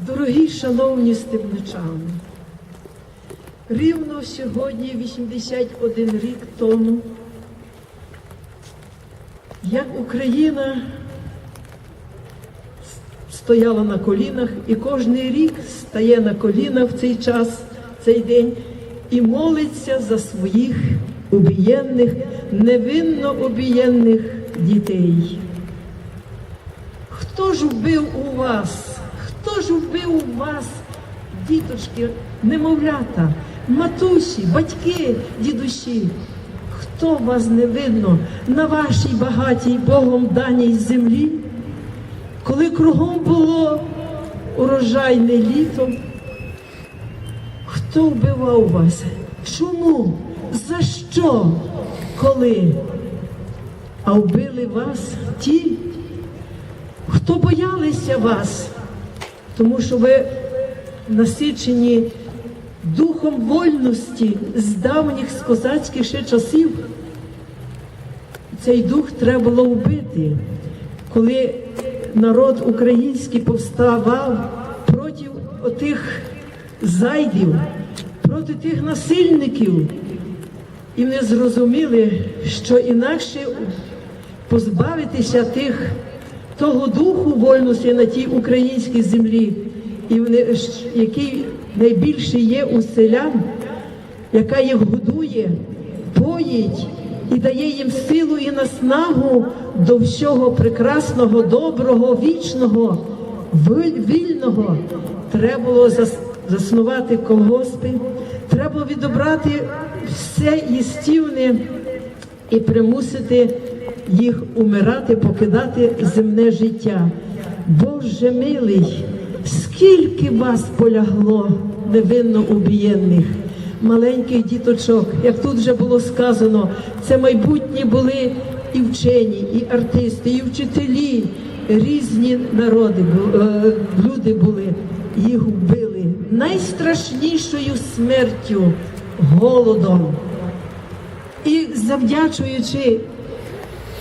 Дорогі шановні стебничани, рівно сьогодні 81 рік тому, як Україна стояла на колінах і кожен рік стає на коліна в цей час, цей день, і молиться за своїх обієнних, невинно обієнних дітей. Хто ж вбив у вас? Хто ж вбив вас, діточки, немовлята, матусі, батьки, дідусі? Хто вас не видно на вашій багатій Богом даній землі? Коли кругом було урожайне літо, хто вбивав вас? Чому? За що? Коли? А вбили вас ті, хто боялися вас, тому що ви насичені духом вольності з давніх з козацьких ще часів. Цей дух треба було вбити, коли народ український повставав проти отих зайдів, проти тих насильників. І вони зрозуміли, що інакше позбавитися тих, того духу вольності на тій українській землі, і який найбільше є у селян, яка їх годує, поїть і дає їм силу і наснагу до всього прекрасного, доброго, вічного, вільного. Треба було заснувати колгоспи, треба було відобрати все їстівне і примусити їх умирати, покидати земне життя. Боже милий, скільки вас полягло невинно убієнних, маленьких діточок, як тут вже було сказано, це майбутні були і вчені, і артисти, і вчителі, різні народи, люди були, їх вбили найстрашнішою смертю, голодом. І завдячуючи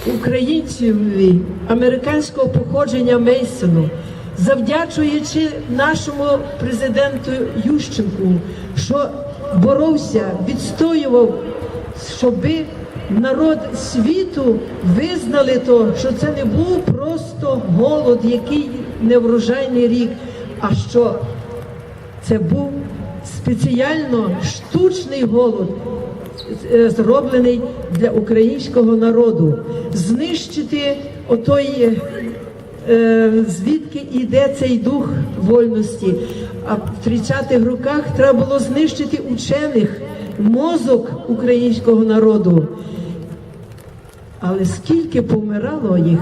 українцеві американського походження Мейсону, завдячуючи нашому президенту Ющенку, що боровся, відстоював, щоби народ світу визнали то, що це не був просто голод, який неврожайний рік, а що це був спеціально штучний голод, зроблений для українського народу, знищити отой, е, звідки йде цей дух вольності. А в 30-х роках треба було знищити учених, мозок українського народу. Але скільки помирало їх?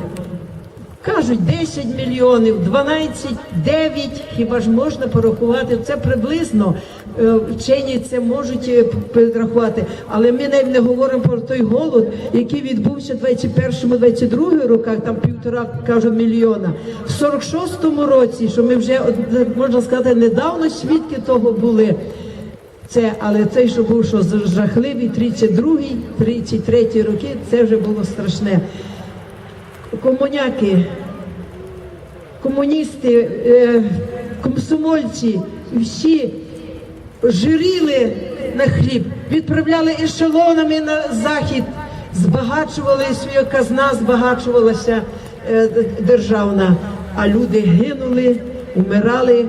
Кажуть, 10 мільйонів, 12, 9, хіба ж можна порахувати? Це приблизно е, вчені це можуть підрахувати. Але ми навіть не говоримо про той голод, який відбувся в 21-22 роках, там півтора кажу, мільйона. В 46-му році, що ми вже можна сказати, недавно свідки того були. Це, але цей, що був що жахливий, 32-й, 33-й роки, це вже було страшне комуняки, комуністи, е, комсомольці, всі жиріли на хліб, відправляли ешелонами на захід, збагачували своя казна, збагачувалася е, державна, а люди гинули, умирали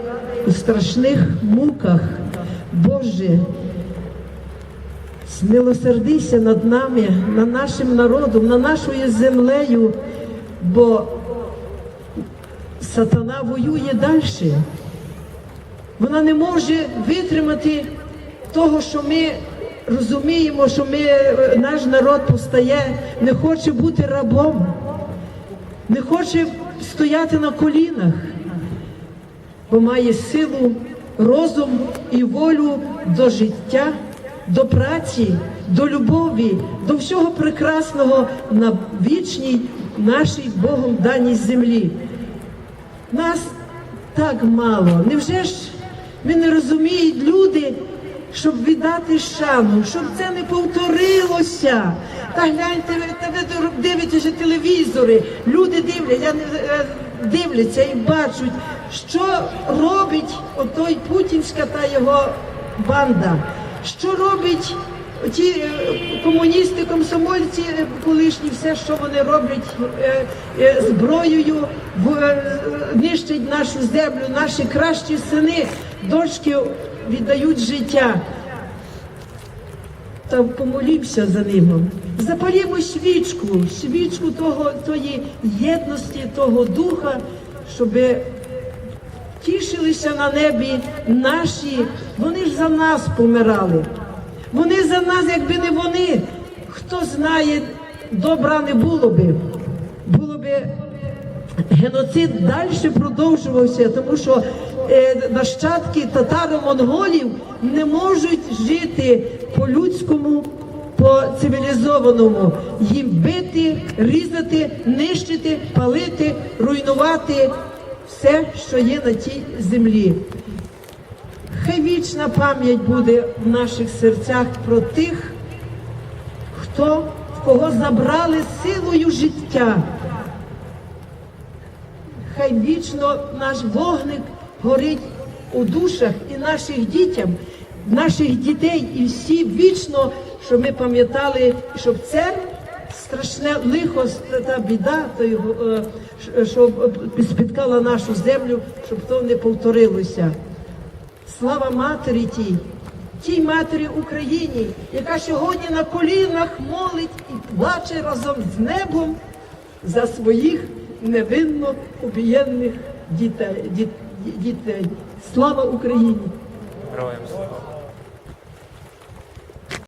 у страшних муках. Боже, Смилосердися над нами, над нашим народом, над нашою землею, бо сатана воює далі. Вона не може витримати того, що ми розуміємо, що ми, наш народ постає, не хоче бути рабом, не хоче стояти на колінах, бо має силу, розум і волю до життя до праці, до любові, до всього прекрасного на вічній нашій Богом даній землі. Нас так мало. Невже ж ми не розуміють люди, щоб віддати шану, щоб це не повторилося? Та гляньте, ви, дивитеся телевізори, люди дивлять. Я не дивляться і бачать, що робить отой путінська та його банда, що робить ті е, комуністи, комсомольці е, колишні, все, що вони роблять е, зброєю, нищать нашу землю, наші кращі сини, дочки віддають життя. Та помолімося за ними. Запалімо свічку, свічку того, тої єдності, того духа, щоб тішилися на небі наші. Вони ж за нас помирали. Вони за нас, якби не вони, хто знає, добра не було би. Було би геноцид далі продовжувався, тому що е, нащадки татаро-монголів не можуть жити по-людському, по-цивілізованому. Їм бити, різати, нищити, палити, руйнувати все, що є на тій землі. Хай вічна пам'ять буде в наших серцях про тих, хто в кого забрали силою життя. Хай вічно наш вогник горить у душах і наших дітям, наших дітей, і всі вічно, щоб ми пам'ятали, щоб це страшне лихо та біда, то його, е, що спіткала нашу землю, щоб то не повторилося. Слава матері тій, тій матері Україні, яка сьогодні на колінах молить і плаче разом з небом за своїх невинно убієнних дітей. дітей. Слава Україні! Героям слава.